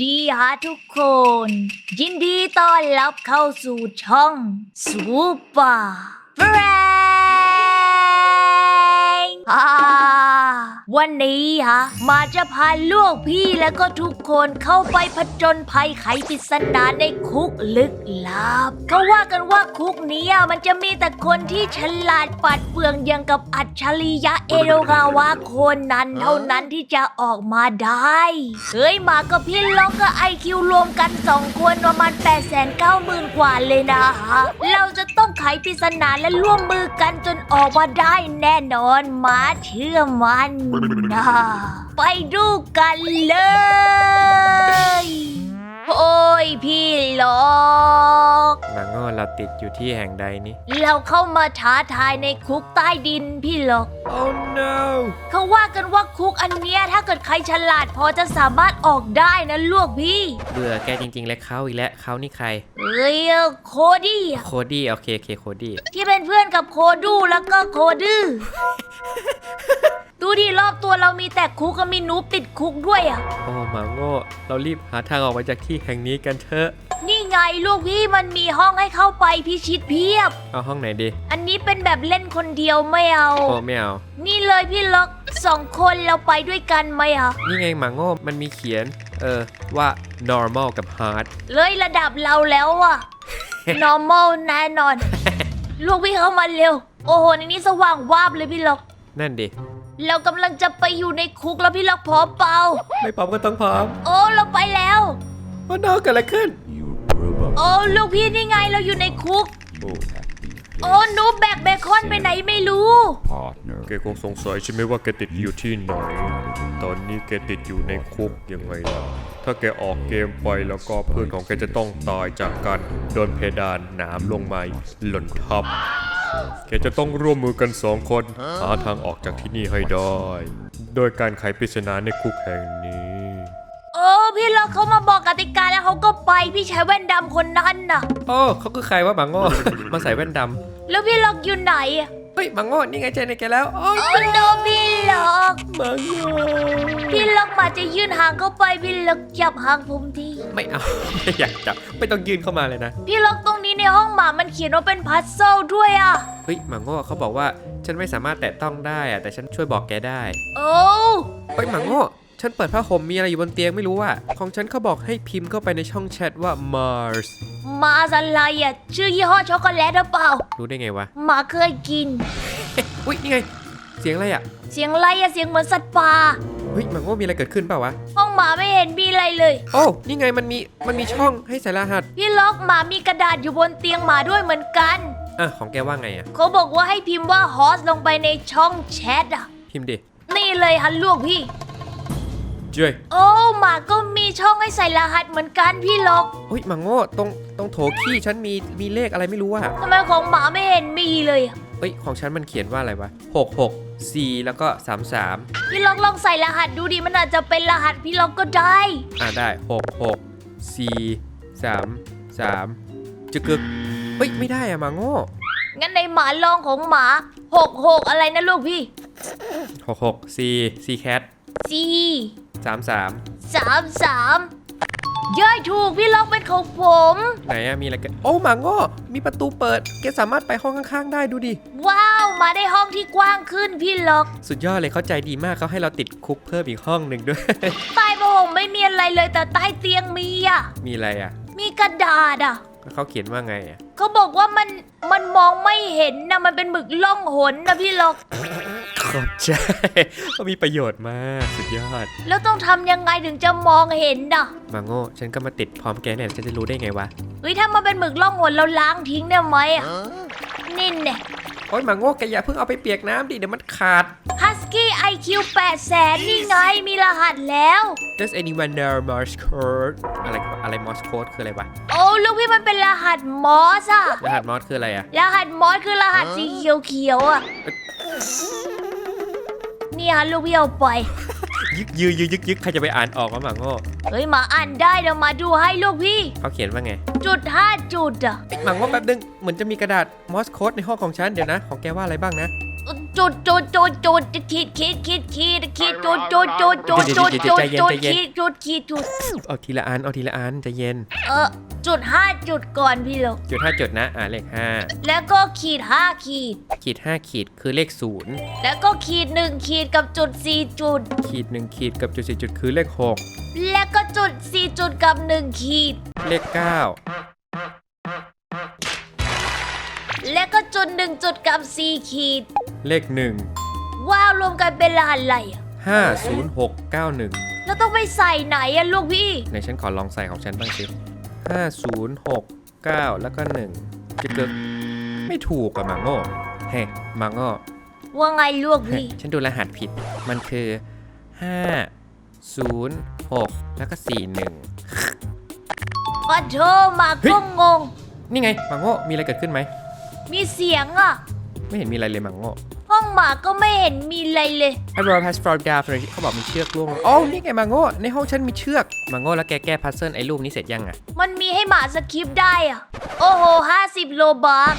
ดีฮะทุกคน ยินดีต้อนรับเข้าสู่ช่องซูเปอร์แฟรงอ่า วันนี้ฮะมาจะพาลูกพี่แล้วก็ทุกคนเข้าไปผจญภัยไขปริศนาในคุกลึกลับเขาว่ากันว่าคุกนี้มันจะมีแต่คนที่ฉลาดปัดเปลืองอย่างกับอัจฉริยะเอโดกาวะคนนั้นเท่านั้นที่จะออกมาได้เฮ้ยหมากับพี่ล็อกกับไอคิวรวมกันสองคนประมาณ8 9 0 0 0 0กว่าเลยนะฮะเราจะต้องไขปริศนาและร่วมมือกันจนออกมาได้แน่นอนมาเชื่อมันนะไปดูกันเลย โอ้ยพี่ล็อกบางโง่เราติดอยู่ที่แห่งใดนี่ เราเข้ามาท้าทายในคุกใต้ดินพี่ล็อก Oh no เขาว่ากันว่าคุกอันเนี้ยถ้าเกิดใครฉลาดพอจะสามารถออกได้นะลูกพี่ เบื่อแกจริงๆ และเขาอีกแล้วเขานี่ใคร เอ้ยโคดี้อะโคดี้โอเคโอเคโคดี้ที่เป็นเพื่อนกับโคดูแล้วก็โคดื้อ ดูดิรอบตัวเรามีแต่คุกก็มีหนูติดคุกด้วยอะโอ้หมาโง่เรารีบหาทางออกมาจากที่แห่งนี้กันเถอะ นี่ไงลูกพี่มันมีห้องให้เข้าไปพิชิตเพียบ เอาห้องไหนดีอันนี้เป็นแบบเล่นคนเดียวไม่เอา โอ้ไม่เอา นี่เลยพี่ล็อกสองคนเราไปด้วยกันไหมอะ นี่ไงหมาโง่มันมีเขียน เออว่า normal กับ hard เลยระดับเราแล้วอะ normal แน่นอน ลูกพี่เข้ามาเร็ว โอ้โหในนี้สว่างวาบเลยพี่ล็อก นั่นดิ เรากำลังจะไปอยู่ในคุกแล้วพี่ล็อกพร้อมเปล่า ไม่พร้อมก็ต้องพร้อมโอ้เราไปแล้ว ว่าน้องเกิดอะไรขึ้น โอ้ลูกพี่นี่ไงเราอยู่ในคุก โอ้หนูแบกเบคอนไปไหนไม่รู้ partner. แกคงสงสัยใช่ไหมว่าแกติดอยู่ที่ไหน ตอนนี้แกติดอยู่ในคุกยังไงล่ะ ถ้าแกออกเกมไปแล้วก็เพื่อนของแกจะต้องตายจากการโดนเพดานหนามลงมาหล่นทับ แกจะต้องร่วมมือกันสองคน หาทางออกจากที่นี่ให้ได้ โดยการไขปริศนาในคุกแห่งนี้โอ้พี่ล็อกเขามาบอกกติกาแล้วเขาก็ไปพี่ชายแว่นดำคนนั้นน่ะ โอ้เขาคือใครวะหมาโง่มาใส่แว่นดแล้วพี่ล็อกอยู่ไหนอะำเฮ้ยหมาโง่นี่ไงเจอในแกแล้วโอ้ยโอ้โนพี่ล็อกหมาโง่พี่ล็อกมาจะยื่นหางเข้าไปพี่ล็อกจับหางผมที ไม่เอา ไม่อยากจับไม่ต้องยื่นเข้ามาเลยนะพี่ล็อกตรงนี้ในห้องหมามันเขียนว่าเป็นพัซเซิลด้วยอะ เฮ้ยหมาโง่เขาบอกว่าฉันไม่สามารถแตะต้องได้อะแต่ฉันช่วยบอกแกได้โอ้เฮ้ยหมาโง่ฉันเปิดผ้าห่มมีอะไรอยู่บนเตียงไม่รู้อะของฉันเขาบอกให้พิมพ์เข้าไปในช่องแชทว่า Mars มาอะไรอะ ชื่อยี่ห้อช็อกโกแลตหรือเปล่ารู้ได้ไงวะหมาเคยกินอุ้ยนี่ไง เสียงอะไรอะ เสียงอะไรอะเสียงเหมือนสัตว์ป่าเฮ้ยหมาโง่มีอะไรเกิดขึ้นเปล่าวะ ห้องหมาไม่เห็นมีอะไรเลย โอ้นี่ไงมันมีมันมีช่องให้ใส่รหัสพี่ล็อกหมามีกระดาษอยู่บนเตียงหมาด้วยเหมือนกัน อะของแกว่าไงอะ เขาบอกว่าให้พิมพ์ว่าฮอสลงไปในช่องแชทอะ พิมพ์ดินี่เลยฮันลูกพี่ เจ้ยโอ้หมาก็มีช่องให้ใส่รหัสเหมือนกันพี่ล็อกเฮ้ยหมาโง่ตรงตรงโถขี้ฉันมีมีเลขอะไรไม่รู้อะทำไมของหมาไม่เห็นมีเลยอะ เฮ้ยของฉันมันเขียนว่าอะไรวะหกหกสี่แล้วก็สามสามพี่ล็อกลองใส่รหัสดูดิมันอาจจะเป็นรหัสพี่ล็อกก็ได้ อะได้หกหกสี่สามสามจึกกึกเฮ้ยไม่ได้อะหมาโง่งั้นในหมาลองของหมาหกหกอะไรนะลูกพี่หกหกสี่สี่แคทสี่สามสามสาม สามย่อยถูกพี่ล็อกเป็นของผม ไหนอะมีอะไรกันโอ้หมาโง่มีประตูเปิดแกสามารถไปห้องข้างๆ ได้ดูดิ ว้าว มาได้ห้องที่กว้างขึ้นพี่ล็อก สุดยอดเลยเขาใจดีมากเขาให้เราติดคุกเพิ่มอีกห้องหนึ่งด้วย ใต้ผ้าห่มไม่มีอะไรเลยแต่ใต้เตียงมีอะมีอะไรอะมีกระดาษอะแล้วเขาเขียนว่าไงอะเขาบอกว่ามันมันมองไม่เห็นนะมันเป็นหมึกล่องหนนะพี่ล็อก ขอบใจเขามีประโยชน์มากสุดยอด แล้วต้องทำยังไงถึงจะมองเห็นน่ะหมาโง่ฉันก็มาติดพร้อมแกเนี่ยฉันจะรู้ได้ไงวะเฮ้ยถ้ามันเป็นหมึกล่องหนเราล้างทิ้งได้ไหมอะนี่เนี่ยโอ้ยหมาโง่แกอย่าเพิ่งเอาไปเปียกน้ำดิเดี๋ยวมันขาด ฮัสกี้ไอคิวแปดแสนนี่ไงมีรหัสแล้ว Does anyone know Morse code อะไรอะไร Morse code คืออะไรวะโอ้ลูกพี่มันเป็นรหัสมอสอะรหัส Morse คืออะไรอะรหัสมอสคือรหัสสีเขียวๆอะ นี่ฮะลูกพี่เอาไป ยึกยือยึกยึกยึกใครจะไปอ่านออกวะหมาโง่เฮ้ยมาอ่านได้เดี๋ยวมาดูให้ลูกพี่ เขาเขียนว่าไงจุดห้าจุดอะหมาโง่แป๊บนึงเหมือนจะมีกระดาษมอสโค้ดในห้องของฉันเดี๋ยวนะ ของแกว่าอะไรบ้างนะ จุดจุดจุดจุดขีดขีดขีดขีดขีดจุดจุดจุดจุดจุดจุดจุดขีดจุดขีดจุดเอาทีละอันเอาทีละอันใจะเย็น เออจุดห้าจุดก่อนพี่ลกจุดห้าจุดนะอ่าเลขห้าแล้วก็ขีดห้าขีด ขีดห้าขีดคือเลขศูนย์แล้วก็ขีดหนึ่งขีดกับจุดสี่จุด ขีดหนึ่งขีดกับจุดสี่จุดคือเลขหกแล้วก็จุดสี่จุดกับหนึ่งขีด เลขเก้า แล้วก็จุดหนึ่งจุดกับสี่ขีด เลขหนึ่งว้าวรวมกันเป็นรหัสอะไรอะห้าศูนย์หกเก้าหนึ่งแล้วต้องไปใส่ไหนอะลูกพี่ ในฉันขอลองใส่ของฉันบ้างสิห้าศูนย์หกเก้าแล้วก็หนึ่งจะเกิดไม่ถูกอะมังโง่เฮ้มังโง่ว่าไงลูกเฮ้พี่ ฉันดูรหัสผิด มันคือห้าศูนย์หกแล้วก็สี่หนึ่งปะโทมาเฮ้ยก็งง นี่ไงมังโง่มีอะไรเกิดขึ้นไหม มีเสียงอะไม่เห็นมีอะไรเลยมังโง่ห้องหมาก็ไม่เห็นมีอะไรเลย I roll has fall down เขาบอกมีเชือกล่วงลงอ๋อนี่ไงมังโง่ในห้องฉันมีเชือกมังโง่แล้วแกแก้พัซเซิลไอ้รูปนี้เสร็จยังอะมันมีให้หมาสคริปต์ได้อะโอ้โหห้าสิบโลบาร์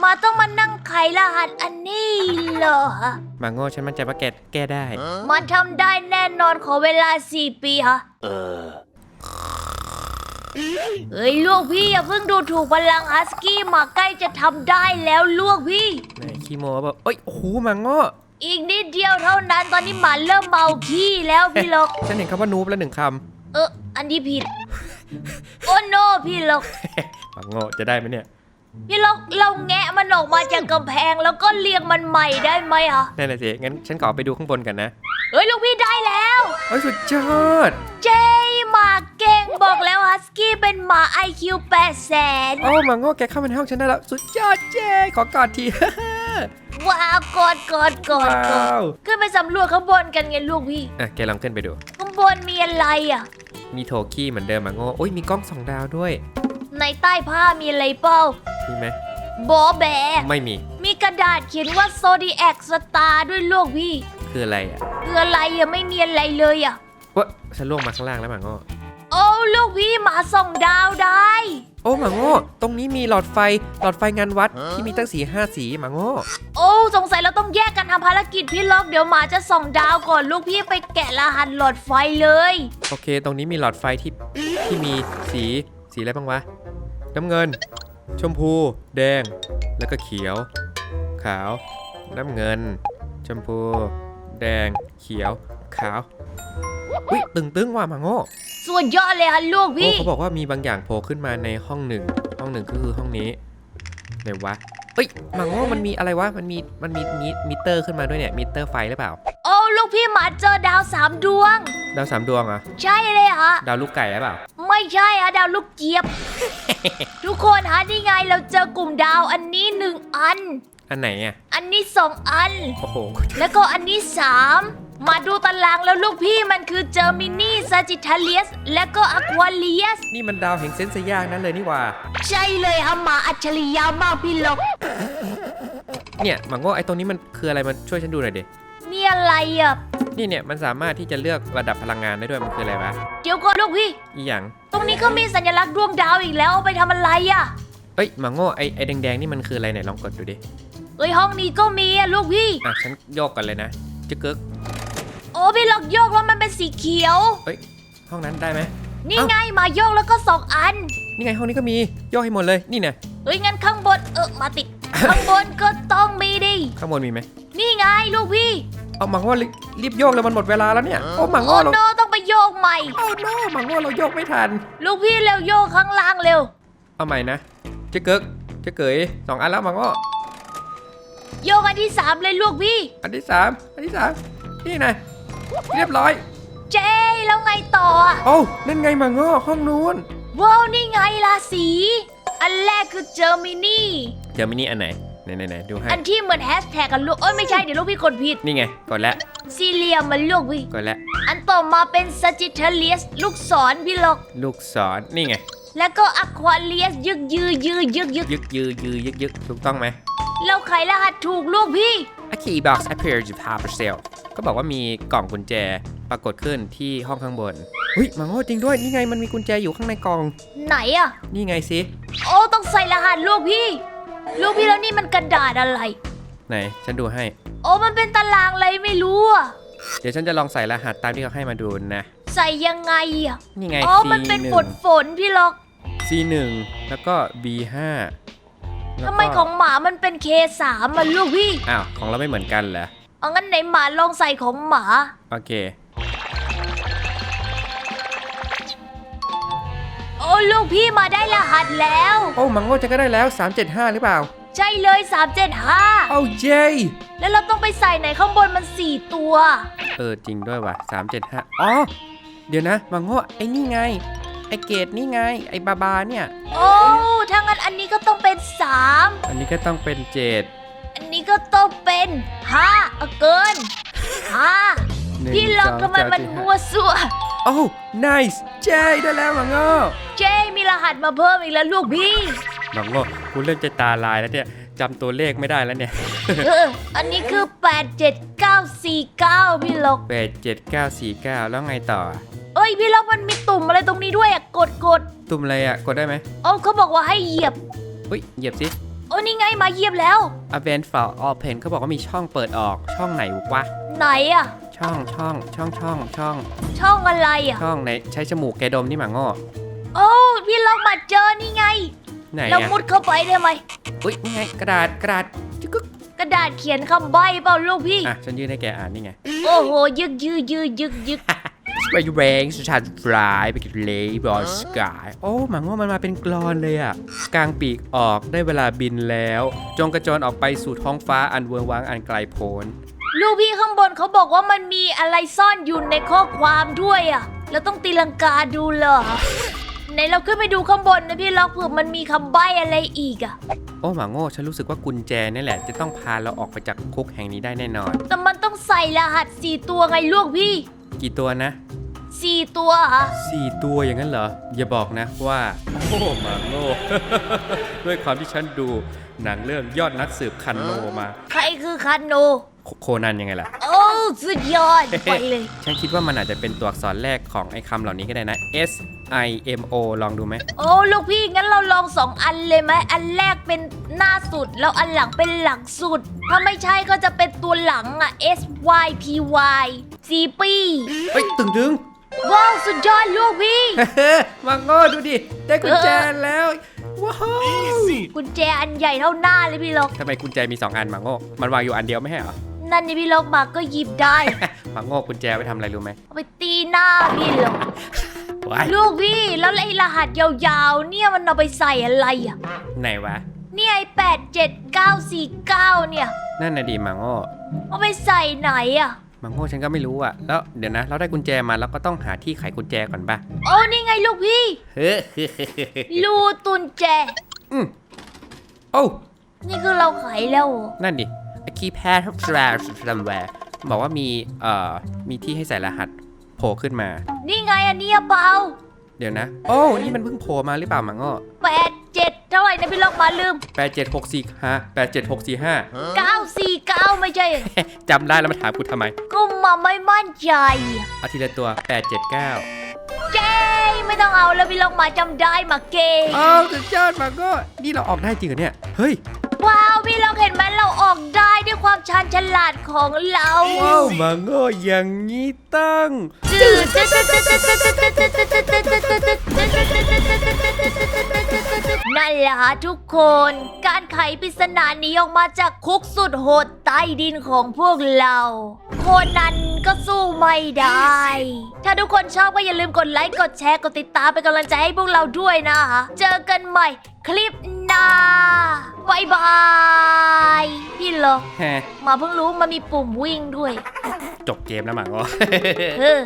หมาต้องมานั่งไขรหัสอันนี้เหรอฮะมังโง่ฉันมั่นใจว่าแกแก้ได้ มันทำได้แน่นอนขอเวลาสี่ปีฮะ เฮ้ยลูกพี่อย่าเพิ่งดูถูกพลังฮัสกี้หมาใกล้จะทำได้แล้วลูกพี่ ไหนคีโมแบบเอ้ยโอ้โหมังโง่อีกนิดเดียวเท่านั้นตอนนี้หมาเริ่มเมาขี้แล้วพี่ลก ฉันเห็นคำว่านูบแล้วหนึ่งคเอออันนี้ผิด โอ้โนพี่ลกำมังโง่จะได้ไหมเนี่ย พี่ลกเราแงะมันออกมาจากกำแพงแล้วก็เรียงมันใหม่ได้ไหมอะนั่นแหละสิงั้นฉันขอไปดูข้างบนกันนะเฮ้ยลูกพี่ได้แล้วเฮ้ยสุดยอดเจ้หมาเก่งบอกแล้วฮัสกี้เป็นหมา IQ 8แสนโอ้มังโง่แกเข้ามาในห้องฉันได้แล้วสุดยอดเจ้ขอกอดทีว้าวกอดกอดกอดกอว้าดวขึ้นไปสำรวจข้างบนกันไงลูกพี่อะแกลองขึ้นไปดูข้างบนมีอะไรอะมีโทกี้เหมือนเดิมมังโง่โอ้ยมีกล้องสองดาวด้วย ในใต้ผ้ามีอะไรเปล่ามีไหมบอแบ ไม่มี มีกระดาษเขียนว่าโซดีแอคสตาร์ด้วยลูกพี่คืออะไรอะคืออะไรอะไม่มีอะไรเลยอะเว้ยฉันล่วงมาข้างล่างแล้วมังโง่โอ้ลูกพี่หมาส่องดาวได้ โอ้มังโง่ตรงนี้มีหลอดไฟหลอดไฟงานวัดที่มีตั้งสีห้าสีมังโง่โอ้สงสัยเราต้องแยกกันทำภารกิจพี่ล็อกเดี๋ยวหมาจะส่องดาวก่อนลูกพี่ไปแกะรหัสหลอดไฟเลย โอเค ตรงนี้มีหลอดไฟที่ที่มีสีสีอะไรบ้างวะ น้ำเงิน ชมพู แดง แล้วก็เขียว ขาว น้ำเงิน ชมพู แดง เขียว ขาววิตึงตึงว่ะมังโง่ส่วนยอดเลยฮะลูกโอ้พี่เขาบอกว่ามีบางอย่างโผล่ขึ้นมาในห้องหนึ่ง ห้องหนึ่งก็คือห้องนี้ไหนวะเอ้ยมังโง่มันมีอะไรวะ มันมี มันมีมีมิเตอร์ขึ้นมาด้วยเนี่ย มิเตอร์ไฟหรือเปล่าโอ้ ลูกพี่หมาเจอดาวสามดวง ดาวสามดวงเหรอะใช่เลยฮะ ดาวลูกไก่หรือเปล่า ไม่ใช่ฮะดาวลูกเจี๊ยบ ทุกคนฮะนี่ไงเราเจอกลุ่มดาวอันนี้หนึ่งอัน อันไหนอะอันนี้สองอัน โอ้โห แล้วก็อันนี้สามมาดูตารางแล้วลูกพี่มันคือเจอร์มินีซาจิทาเลียสและก็อควาเลียส นี่มันดาวแห่งเซนส์ยากนั่นเลยนี่หว่า ใช่เลยฮะหมาอัจฉริยะมากพี่ลกเนี่ยมังโง่ไอ้ตรงนี้มันคืออะไรมันช่วยฉันดูหน่อยดินี่ อะไรอะ นี่เนี่ยมันสามารถที่จะเลือกระดับพลังงานได้ด้วยมันคืออะไรวะเดี๋ยวก่อนลูกพี่ อีหยังตรงนี้ก็มีสัญลักษณ์ดวงดาวอีกแล้วเอาไปทำอะไรอะ เอ้ยมังโง่ไอ้ไอ้แดงๆนี่มันคืออะไรไหนลองกดดูดิเอ้ยห้องนี้ก็มีอะลูกพี่ อะฉันโยกกันเลยนะจะเกิกโอ้พี่ล็อกโยกแล้วมันเป็นสีเขียว เอ้ยห้องนั้นได้ไหม นี่เอ้าไงมาโยกแล้วก็สองอัน นี่ไงห้องนี้ก็มีโยกให้หมดเลยนี่เนี่ยเอ้ยงั้นข้างบนเออมาติด ข้างบนก็ต้องมีดิข้างบนมีไหมนี่ไงลูกพี่ เอามังโง่รีรีบโยกเลยมันหมดเวลาแล้วเนี่ยโอ้มังโอ้โง่เราโนต้องไปโยกใหม่ โอ้โนมังโง่เราโยกไม่ทัน ลูกพี่เร็วโยกข้างล่างเร็ว เอาใหม่นะจะเกิกจะเกยสองอันแล้วมังโง่โยกอันที่สามเลยลูกพี่ อันที่สามอันที่สามนี่นะเรียบร้อยเจ๊แล้วไงต่ออะโอ้านั่นไงมังโง่ห้องนู้นว้าวนี่ไงราศีอันแรกคือเจอร์มินีเจอมินี่อันไหน ไหนไหนไหนดูให้อันที่เหมือนแฮชแท็กกันลูกเอ้ยไม่ใช่เดี๋ยวลูกพี่กดผิด นี่ไงกดแล้วสี่เหลี่ยมมันลูกพี่กดแล้วอันต่อมาเป็นสจิทเลียสลูกศรพี่ลกลูกศรนี่ไง แล้วก็อควาเลียสยึกยือยือยึกยึกยึกยือยือยึกยึกถูกต้องไหมเราไขรหัสถูกลูกพี่ A key box appears to have for sale ก็บอกว่ามีกล่องกุญแจปรากฏขึ้นที่ห้องข้างบนเฮ้ยมังโง่จริงด้วย นี่ไงมันมีกุญแจอยู่ข้างในกล่อง ไหนอะนี่ไงสิ โอ้ต้องใส่รหัสลูกพี่ ลูกพี่แล้วนี่มันกระดาษอะไรไหนไหน ฉันดูให้ โอ้มันเป็นตารางอะไรไม่รู้อะเดี๋ยวฉันจะลองใส่รหัสตามที่เขาให้มาดูนะ ใส่ยังไงอะนี่ไง อ๋อมันเป็น C1 ฝนฝนๆพี่ล็อก C1 แล้วก็ B5 แล้วก็ทำไมของหมามันเป็น K3 มันลูกพี่ อ้าว ของเราไม่เหมือนกันเหรอ เอางั้นไหนหมาลองใส่ของหมา โอเค อ้ลูกพี่มาได้รหัสแล้ว โอ้มังโง่จะก็ได้แล้ว 375 หรือเปล่า ใช่เลย 375 เอ้าเจแล้วเราต้องไปใส่ไหนข้างบนมัน 4 ตัว เออจริงด้วยว่ะ375อ๋อ เดี๋ยวนะมังโง่ไอ้นี่ไง ไอ้เกดนี่ไง ไอ้บาบาเนี่ย โอ้ถ้างั้นอันนี้ก็ต้องเป็น 3 อันนี้ก็ต้องเป็นเจดอันนี้ก็ต้องเป็น5เอาเกิน5หนึ่งพี่ล็อกสงทำไมสามันสี่ห้ามั่วซั่ว โอ้ nice เจได้แล้วมังโง่เจมีรหัสมาเพิ่มอีกแล้วลูกพี่มังโง่กูเริ่มจะตาลายแล้วเนี่ยจำตัวเลขไม่ได้แล้วเนี่ยเอออันนี้คือ 87949พี่ล็อกแปดเจ็ดเก้าสี่เก้าแล้วไงต่อ เอ้ยพี่ล็อกมันมีตุ่มอะไรตรงนี้ด้วยอะกดกดตุ่มอะไรอะกดได้ไหมโอ้เขาบอกว่าให้เหยียบอุ้ยเหยียบสิโอ้นี่ไงมาเหยียบแล้ว Event File Open เขาบอกว่ามีช่องเปิดออกช่องไหนวะไหนอะ ช่องช่องช่องช่องช่องช่องอะไรอะช่องไหนใช้จมูกแกดมนี่หมาง้อโอ้พี่ล็อกมาเจอนี่ไง ไหนเราอะมุดเข้าไปได้ไหม อุ้ยนี่ไงกระดาษกระดาษจึ๊กกึ๊กกระดาษเขียนคำใบ้เปล่าลูกพี่ อะฉันยื่นให้แกอ่านนี่ไง โอ้โห ยึกยือยือยึกยึก ไปแรงสุชาติร้ายไปกับเลย์บอสกาย โอ้หมาง้อมันมาเป็นกรอนเลยอะกลางปีกออกได้เวลาบินแล้ว จงกระโจนออกไปสู่ท้องฟ้าอันเวอร์วังอันไกลโพ้น ลูกพี่ข้างบนเขาบอกว่ามันมีอะไรซ่อนอยู่ในข้อความด้วยอะแล้วต้องตีลังกาดูเหรอไหนเราขึ้นไปดูข้างบนนะพี่ล็อกเผื่อมันมีคำใบ้อะไรอีกอะโอ้หมาโง่ฉันรู้สึกว่ากุญแจนี่แหละ จะต้องพาเราออกไปจากคุกแห่งนี้ได้แน่นอน แต่มันต้องใส่รหัสสี่ตัวไงลูกพี่กี่ตัวนะสี่ตัวเหรอะสี่ตัวอย่างนั้นเหรอ อย่าบอกนะว่า โอ้หมาโง่ ด้วยความที่ฉันดูหนังเรื่องยอดนักสืบคันโนมา ใครคือคาโน โคโคนันยังไงล่ะ โอ้สุดยอดไปเลย ฉันคิดว่ามันอาจจะเป็นตัวอักษรแรกของไอ้คำเหล่านี้ก็ได้นะ S I M O ลองดูไหม โอ้ลูกพี่งั้นเราลองสองอันเลยไหมอันแรกเป็นหน้าสุด แล้วอันหลังเป็นหลังสุด ถ้าไม่ใช่ก็จะเป็นตัวหลังอะ S Y P Y สีปีเฮ้ย ตึงดึงว้าวสุดยอดลูกพี่มาโง่ดูดิ ได้กุญแจแล้ว ว้าวกุญแจอันใหญ่เท่าหน้าเลยพี่ล็อกทำไมกุญแจมี2อันมาโง่มันวางอยู่อันเดียวไม่ใช่เหรอ นั่นนี่พี่ล็อกมาก็หยิบได้มาโง่กุญแจไปทำอะไรรู้ไหมเอาไปตีหน้าพี่ล็อกว้ายลูกพี่แล้วไอ้รหัสยาวๆ เนี่ยมันเอาไปใส่อะไรอะ ไหนวะ เนี่ยไอ้แปดเจ็ดเก้าสี่เก้าเนี่ย นั่นน่ะดีมาโง่เอาไปใส่ไหนอะมาโง่ฉันก็ไม่รู้อะแล้วเดี๋ยวนะ เราได้กุญแจมาแล้วก็ต้องหาที่ไขกุญแจก่อนปะโอ้นี่ไงลูกพี่ เฮ้ยรูตุนแจ อืมโอ้นี่คือเราไขแล้วเหรอนั่นดิ A keypad somewhere บอกว่ามีเอ่อมีที่ให้ใส่รหัสโผล่ขึ้นมา นี่ไงอันเนี้ยเปล่าเดี๋ยวนะ โอ้นี่มันเพิ่งโผล่มาหรือเปล่ามังโง่แปดเจ็ดเท่าไหร่นะพี่ล็อกมาลืมแปดเจ็ดหกสี่ห้าแปดเจ็ดหกสี่ห้าเก้าสี่เก้าไม่ใช่ จำได้แล้วมาถามกูทำไม ก็มาไม่มั่นใจอะเอาทีละตัวแปดเจ็ดเก้าเจ๊ไม่ต้องเอาแล้วพี่ล็อกมาจำได้มาเกงอ้าวสุดยอดมังโง่นี่เราออกได้จริงเหรอเนี่ย เฮ้ย ว้าวพี่ล็อกเห็นไหมเราออกได้ด้วยความชาญฉลาดของเรา ว้าวมางโง่อย่างนี้ตั้ง นั่นแหละฮะทุกคน การไขปริศนานี้ออกมาจากคุกสุดโหดใต้ดินของพวกเราคนนั้นก็สู้ไม่ได้ ถ้าทุกคนชอบก็อย่าลืมกดไลค์ กดแชร์ กดติดตามเป็นกำลังใจให้พวกเราด้วยนะคะเจอกันใหม่คลิปหน้าบายบาย พี่เหรอมาเพิ่งรู้มันมีปุ่มวิ่งด้วย จบเกมแล้วมังโง่เออ